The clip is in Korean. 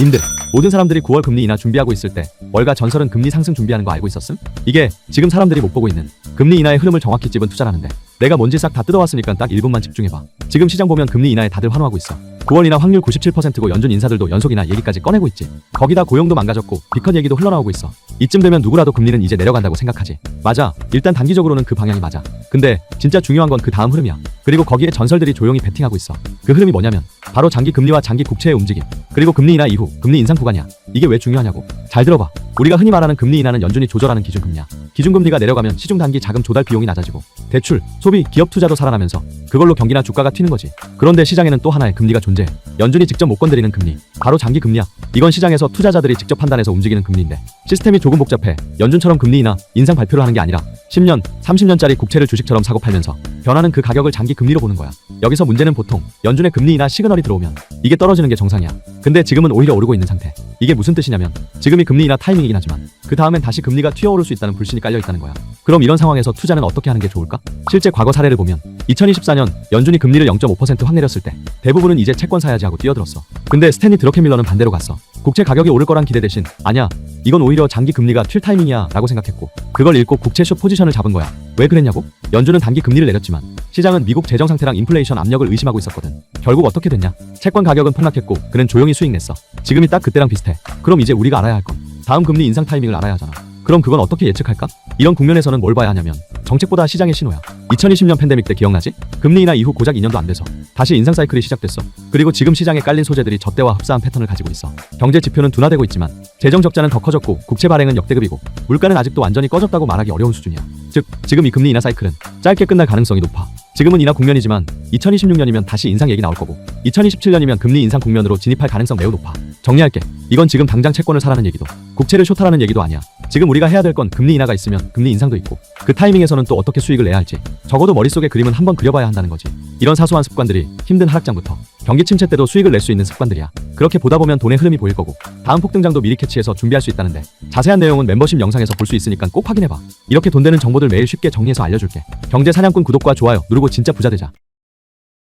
님들 모든 사람들이 9월 금리 인하 준비하고 있을 때 월가 전설은 금리 상승 준비하는 거 알고 있었음? 이게 지금 사람들이 못 보고 있는 금리 인하의 흐름을 정확히 찝은 투자라는데 내가 뭔지 싹 다 뜯어왔으니까 딱 1분만 집중해봐 지금 시장 보면 금리 인하에 다들 환호하고 있어 9월 인하 확률 97%고 연준 인사들도 연속 인하 얘기까지 꺼내고 있지. 거기다 고용도 망가졌고 비컷 얘기도 흘러나오고 있어. 이쯤 되면 누구라도 금리는 이제 내려간다고 생각하지. 맞아. 일단 단기적으로는 그 방향이 맞아. 근데 진짜 중요한 건 그 다음 흐름이야. 그리고 거기에 전설들이 조용히 베팅하고 있어. 그 흐름이 뭐냐면 바로 장기 금리와 장기 국채의 움직임. 그리고 금리 인하 이후 금리 인상 구간이야. 이게 왜 중요하냐고. 잘 들어봐. 우리가 흔히 말하는 금리 인하는 연준이 조절하는 기준금리야. 기준금리가 내려가면 시중 단기 자금 조달 비용이 낮아지고 대출 소비 기업 투자도 살아나면서 그걸로 경기나 주가가 튀는 거지. 그런데 시장에는 또 하나의 금리가 존재해. 연준이 직접 못 건드리는 금리. 바로 장기 금리야. 이건 시장에서 투자자들이 직접 판단해서 움직이는 금리인데 시스템이 조금 복잡해. 연준처럼 금리 인하 인상 발표를 하는 게 아니라 10년 30년짜리 국채를 주식처럼 사고 팔면서 변하는 그 가격을 장기 금리로 보는 거야. 여기서 문제는 보통 연준의 금리 인하 시그널이 들어오면 이게 떨어지는 게 정상이야. 근데 지금은 오히려 오르고 있는 상태 이게 무슨 뜻이냐면 지금이 금리 인하 타이밍이긴 하지만 그 다음엔 다시 금리가 튀어오를 수 있다는 불신이 깔려 있다는 거야 그럼 이런 상황에서 투자는 어떻게 하는 게 좋을까? 실제 과거 사례를 보면 2024년 연준이 금리를 0.5%확 내렸을 때 대부분은 이제 채권 사야지 하고 뛰어들었어. 근데 스탠리 드러켄밀러는 반대로 갔어. 국채 가격이 오를 거란 기대 대신 아니야. 이건 오히려 장기 금리가 튈 타이밍이야 라고 생각했고 그걸 읽고 국채 숏 포지션을 잡은 거야. 왜 그랬냐고? 연준은 단기 금리를 내렸지만 시장은 미국 재정 상태랑 인플레이션 압력을 의심하고 있었거든. 결국 어떻게 됐냐? 채권 가격은 폭락했고 그는 조용히 수익 냈어. 지금이 딱 그때랑 비슷해. 그럼 이제 우리가 알아야 할 건 다음 금리 인상 타이밍을 알아야 하잖아. 그럼 그건 어떻게 예측할까? 이런 국면에서는 뭘 봐야 하냐면 정책보다 시장의 신호야. 2020년 팬데믹 때 기억나지? 금리 인하 이후 고작 2년도 안 돼서 다시 인상 사이클이 시작됐어. 그리고 지금 시장에 깔린 소재들이 저때와 흡사한 패턴을 가지고 있어. 경제 지표는 둔화되고 있지만 재정 적자는 더 커졌고 국채 발행은 역대급이고 물가는 아직도 완전히 꺼졌다고 말하기 어려운 수준이야. 즉 지금 이 금리 인하 사이클은 짧게 끝날 가능성이 높아. 지금은 인하 국면이지만 2026년이면 다시 인상 얘기 나올 거고 2027년이면 금리 인상 국면으로 진입할 가능성 매우 높아. 정리할게. 이건 지금 당장 채권을 사라는 얘기도 국채를 쇼타라는 얘기도 아니야. 지금 우리가 해야 될 건 금리 인하가 있으면 금리 인상도 있고 그 타이밍에서는 또 어떻게 수익을 내야 할지 적어도 머릿속에 그림은 한번 그려봐야 한다는 거지. 이런 사소한 습관들이 힘든 하락장부터 경기 침체 때도 수익을 낼 수 있는 습관들이야. 그렇게 보다 보면 돈의 흐름이 보일 거고 다음 폭등장도 미리 캐치해서 준비할 수 있다는데 자세한 내용은 멤버십 영상에서 볼 수 있으니까 꼭 확인해봐. 이렇게 돈 되는 정보들 매일 쉽게 정리해서 알려줄게. 경제 사냥꾼 구독과 좋아요 누르고 진짜 부자 되자.